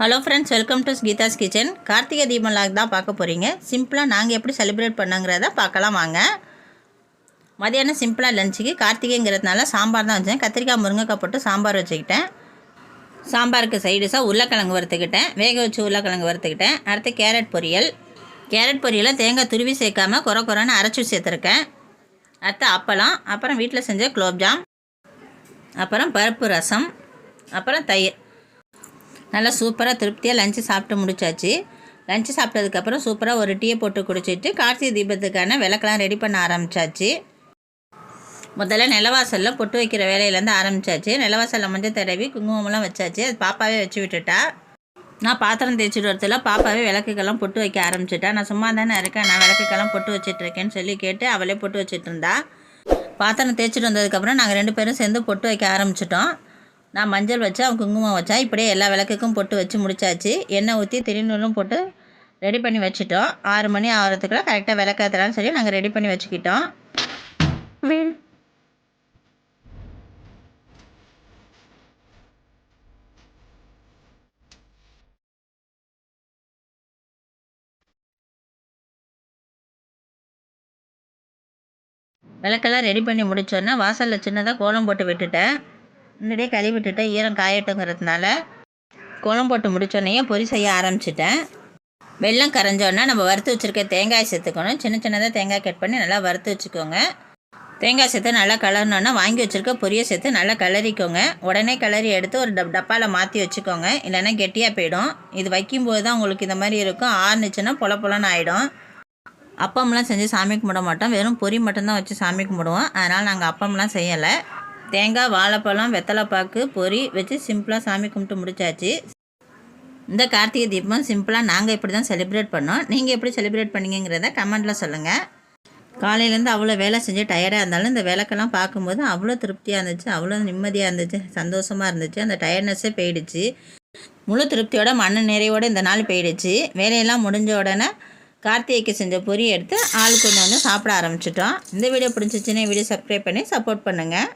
Hello friends welcome to Geetha's kitchen Karthigai Deepam log தான் பார்க்க போகிறீங்க சிம்பிளாக நாங்கள் எப்படி செலிப்ரேட் பண்ணுங்கிறத பார்க்கலாம் வாங்க. மதியானம் சிம்பிளாக லஞ்சுக்கு கார்த்திகைங்கிறதுனால சாம்பார் தான் வச்சேன். கத்திரிக்காய் முருங்கைக்காய் போட்டு சாம்பார் வச்சுக்கிட்டேன். சாம்பாருக்கு சைடிஷாக உருளைக்கிழங்கு வறுத்துக்கிட்டேன். வேக வச்சு உருளைக்கிழங்கு வறுத்துக்கிட்டேன். அடுத்து கேரட் பொரியல். கேரட் பொரியலை தேங்காய் துருவி சேர்க்காம குறை குறைன்னு அரைச்சி சேர்த்துருக்கேன். அடுத்து அப்பளம். அப்புறம் வீட்டில் செஞ்ச குலோப்ஜாம் அப்புறம் பருப்பு ரசம். அப்புறம் தயிர். நல்லா சூப்பராக திருப்தியாக லஞ்சு சாப்பிட்டு முடிச்சாச்சு. லஞ்சு சாப்பிட்டதுக்கப்புறம் சூப்பராக ஒரு டீயை போட்டு குடிச்சிட்டு கார்த்திகை தீபத்துக்கான விளக்கெல்லாம் ரெடி பண்ண ஆரம்பித்தாச்சு முதல்ல நிலவாசலில் பொட்டு வைக்கிற வேலையிலேருந்து ஆரம்பிச்சாச்சு. நிலவாசலில் மஞ்சள் தடவி குங்குமம்லாம் வச்சாச்சு. அது பாப்பாவே வச்சு விட்டுட்டா. நான் பாத்திரம் தேய்ச்சிட்டு வரத்துல பாப்பாவே விளக்குக்கெல்லாம் பொட்டு வைக்க ஆரம்பிச்சிட்டா. நான் சும்மா தானே இருக்கேன் நான் விளக்குக்கெல்லாம் பொட்டு வச்சிட்ருக்கேன்னு சொல்லி கேட்டு அவளே பொட்டு வச்சிட்டு இருந்தா பாத்திரம் தேய்ச்சிட்டு வந்ததுக்கப்புறம் நாங்கள் ரெண்டு பேரும் சேர்ந்து பொட்டு வைக்க ஆரம்பிச்சிட்டோம். நான் மஞ்சள் வச்சா அவன் குங்குமம் வச்சா இப்படியே எல்லா விளக்குக்கும் பொட்டு வச்சு முடிச்சாச்சு. எண்ணெய் ஊற்றி திருநூலும் போட்டு ரெடி பண்ணி வச்சுட்டோம். ஆறு மணி ஆகிறதுக்குள்ள கரெக்டாக விளக்கத்தலாம்னு சொல்லி நாங்கள் ரெடி பண்ணி வச்சுக்கிட்டோம். விளக்கெல்லாம் ரெடி பண்ணி முடிச்சோன்னே வாசலில் சின்னதாக கோலம் போட்டு விட்டுட்டேன். முன்னாடியே கழுவி விட்டுட்டேன் ஈரம் காயட்டுங்கிறதுனால குளம் போட்டு முடித்தோடனே பொரி செய்ய ஆரம்பிச்சிட்டேன். வெள்ளம் கரைஞ்சோடனே நம்ம வறுத்து வச்சுருக்க தேங்காய் சேர்த்துக்கணும். சின்ன சின்னதாக தேங்காய் கட் பண்ணி நல்லா வறுத்து வச்சுக்கோங்க. தேங்காய் சேர்த்து நல்லா கலரணுன்னா வாங்கி வச்சுருக்க பொரியை சேர்த்து நல்லா கிளறிக்கோங்க உடனே கிளறி எடுத்து ஒரு டப் டப்பாவில் மாற்றி வச்சுக்கோங்க. இல்லைன்னா கெட்டியாக போயிடும். இது வைக்கும்போது தான் உங்களுக்கு இந்த மாதிரி இருக்கும். ஆறுனுச்சுன்னா பொல பொலன்னு ஆகிடும் அப்பம்லாம் செஞ்சு சாமி கும்பிட மாட்டோம். வெறும் பொரி மட்டும்தான் வச்சு சாமி கும்பிடுவோம். அதனால் நாங்கள் அப்பம்லாம் செய்யலை. தேங்காய் வாழைப்பழம் வெத்தலைப்பாக்கு பொரி வச்சு சிம்பிளாக சாமி கும்பிட்டு முடிச்சாச்சு. இந்த கார்த்திகை தீபம் சிம்பிளாக நாங்கள் இப்படி தான் செலிப்ரேட் பண்ணோம். நீங்கள் எப்படி செலிப்ரேட் பண்ணீங்கிறத கமெண்ட்டில் சொல்லுங்கள் காலையிலேருந்து அவ்வளோ வேலை செஞ்சு டயர்டாக இருந்தாலும் இந்த விளக்கெல்லாம் பார்க்கும்போது அவ்வளோ திருப்தியாக இருந்துச்சு அவ்வளோ நிம்மதியாக இருந்துச்சு சந்தோஷமாக இருந்துச்சு. அந்த டயர்ட்னஸ்ஸே போயிடுச்சு. முழு திருப்தியோட மன நிறைவோடு இந்த நாள் போயிடுச்சு. வேலையெல்லாம் முடிஞ்ச உடனே கார்த்திகைக்கு செஞ்ச பொறி எடுத்து ஆளுக்கு கொஞ்சம் வந்து சாப்பிட ஆரம்பிச்சிட்டோம். இந்த வீடியோ பிடிச்சிச்சின்னா வீடியோ சப்ஸ்கிரைப் பண்ணி சப்போர்ட் பண்ணுங்கள்